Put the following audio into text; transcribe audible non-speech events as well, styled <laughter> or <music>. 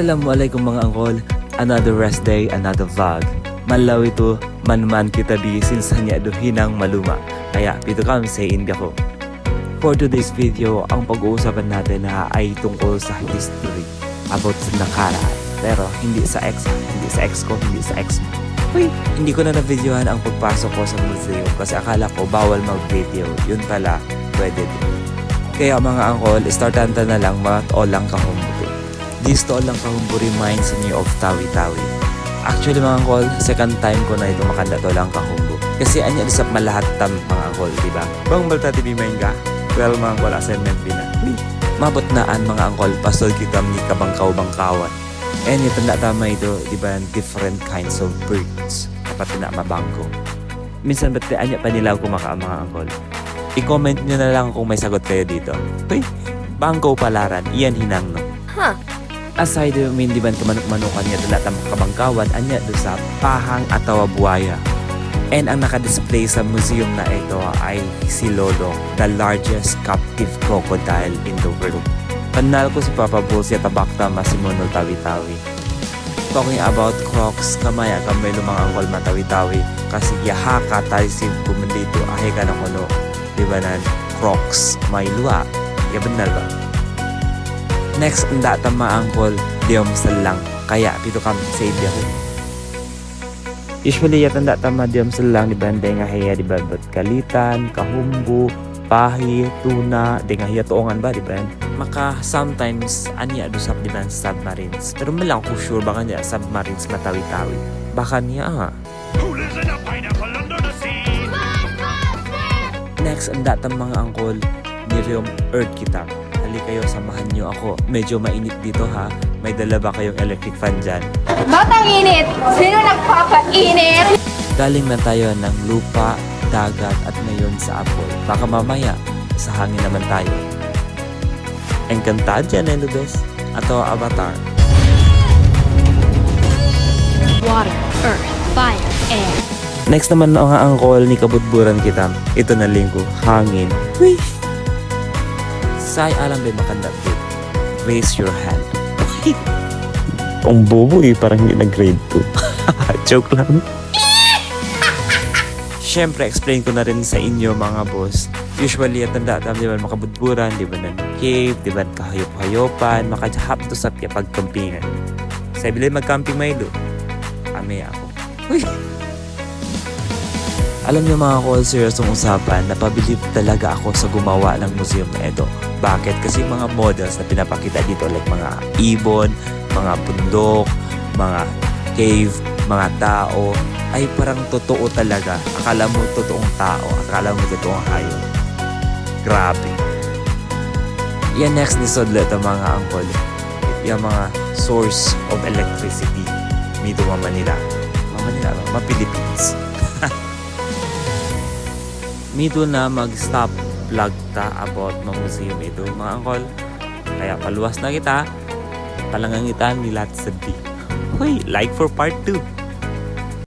Assalamualaikum mga angkol. Another rest day, another vlog. Malaw ito, manman kita di silsanya do hinang maluma. Kaya pito kam sa India ko. For today's video, ang pag-uusapan natin na ay tungkol sa history about sa nakaraan. Pero hindi sa ex, hindi sa ex ko, hindi sa ex mo. Uy, hindi ko na na-videohan ang pagpasok ko sa museum kasi akala ko bawal mag-video. Yun pala, pwede din. Kaya mga angkol, startan ta na lang mga tolang kahumbuti. This tolang kahumbu reminds me of Tawi-Tawi. Actually mga angkol, second time ko na ito makanda tolang kahumbu. Kasi anya disap malahat tam mga angkol, di ba? Bang balta TV main ka? Well mga angkol, assignment din na. Uy, Mabot naan mga angkol, pasol kita ni kabangkaw-bangkawan. And yung tanda tama ito, di ba, different kinds of birds. Kapag na mabangko. Minsan ba't anya pa nila kumaka mga angkol? I-comment nyo na lang kung may sagot kayo dito. Uy, bangko palaran, iyan hinang no. Huh. Aside yung min di ba kamanok-manukan niya dala tam kabangkawan, anya do sa pahang atawa buhaya. And ang nakadisplay sa museum na ito ay si Lolo, the largest captive crocodile in the world. Kanal ko si Papa Bull siya tabakta masimonol tawi-tawi. Talking about crocs, kamaya kamay lumang angkol matawi-tawi kasi yaha ka tayo si kumandito ahe ka na kuno. Di ba nan? Crocs, may luwa. Yaban ba? Next, ang data maangkol, diyom lang. Kaya, pito kami sa India ko. Usually, yata data ma diyom lang, di ba? Nga hiya, di ba? Ba't kalitan, kahumbu, pahi, tuna, di nga hiya tuongan ba, di ba? Maka, sometimes, anya dusap, di ba, submarines. Pero malang ko sure, baka niya submarines matawi-tawi. Baka niya, ah. Who lives in a pineapple under the sea? Next, ang datang mga angkol, niriyom earth kita. Hali kayo, samahan niyo ako. Medyo mainit dito ha. May dala ba kayong electric fan dyan? Batang init! Sino nagpapainit? Galing na tayo ng lupa, dagat at ngayon sa apoy. Baka mamaya, sa hangin naman tayo. Encantadia, Nelubes. Ato Avatar. water, earth, fire, air. Next naman ang mga angkol ni kabudburan kita. Ito na lingko, hangin. Uy! Say alam ba makandap Raise your hand. <laughs> Ang bobo eh, parang hindi nag-grade 2. <laughs> Joke lang. Siyempre, explain ko na rin sa inyo mga boss. Usually, at tanda tam, di ba, makabudburan, di ba, ng cave, di ba, kahayop-hayopan, makahap to sa pagkampingan. Sa ibili mag-camping may do. Ame ako. Uy! Alam niyo mga call serious ang usapan, napabilib talaga ako sa gumawa ng museum na ito. Bakit? Kasi mga models na pinapakita dito like mga ibon, mga bundok, mga cave, mga tao, ay parang totoo talaga. Akala mo totoong tao, akala mo totoong hayop. Grabe. Yan next ni Sodlet ang mga angkol. Yung mga source of electricity. Mito mga Manila. Mga Manila, mga Philippines. Mito na mag-stop vlog ta about mga museum ito mga angkol. Kaya paluwas na kita. Palangangitan ni Lat Sadi. Hoy, like for part 2.